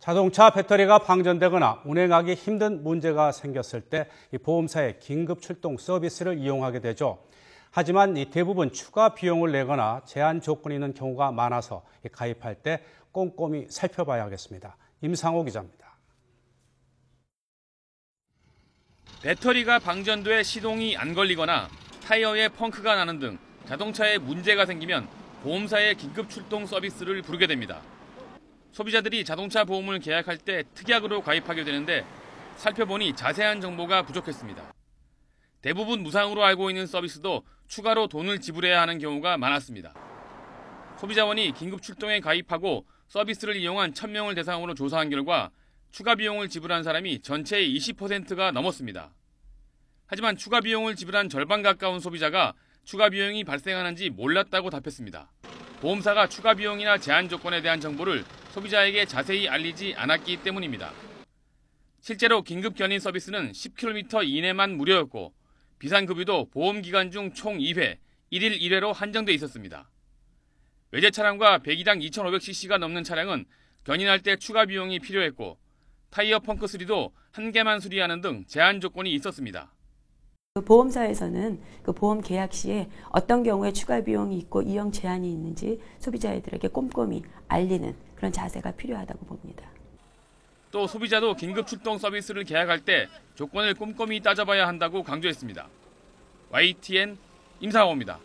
자동차 배터리가 방전되거나 운행하기 힘든 문제가 생겼을 때 보험사의 긴급 출동 서비스를 이용하게 되죠. 하지만 대부분 추가 비용을 내거나 제한 조건이 있는 경우가 많아서 가입할 때 꼼꼼히 살펴봐야 하겠습니다. 임상호 기자입니다. 배터리가 방전돼 시동이 안 걸리거나 타이어에 펑크가 나는 등 자동차에 문제가 생기면 보험사의 긴급 출동 서비스를 부르게 됩니다. 소비자들이 자동차 보험을 계약할 때 특약으로 가입하게 되는데 살펴보니 자세한 정보가 부족했습니다. 대부분 무상으로 알고 있는 서비스도 추가로 돈을 지불해야 하는 경우가 많았습니다. 소비자원이 긴급 출동에 가입하고 서비스를 이용한 1000명을 대상으로 조사한 결과 추가 비용을 지불한 사람이 전체의 20%가 넘었습니다. 하지만 추가 비용을 지불한 절반 가까운 소비자가 추가 비용이 발생하는지 몰랐다고 답했습니다. 보험사가 추가 비용이나 제한 조건에 대한 정보를 소비자에게 자세히 알리지 않았기 때문입니다. 실제로 긴급 견인 서비스는 10km 이내만 무료였고 비상급유도 보험 기간 중 총 2회, 1일 1회로 한정돼 있었습니다. 외제 차량과 배기당 2,500cc가 넘는 차량은 견인할 때 추가 비용이 필요했고 타이어 펑크 수리도 한 개만 수리하는 등 제한 조건이 있었습니다. 그 보험사에서는 그 보험 계약 시에 어떤 경우에 추가 비용이 있고 이용 제한이 있는지 소비자들에게 꼼꼼히 알리는 그런 자세가 필요하다고 봅니다. 또 소비자도 긴급 출동 서비스를 계약할 때 조건을 꼼꼼히 따져봐야 한다고 강조했습니다. YTN 임상호입니다.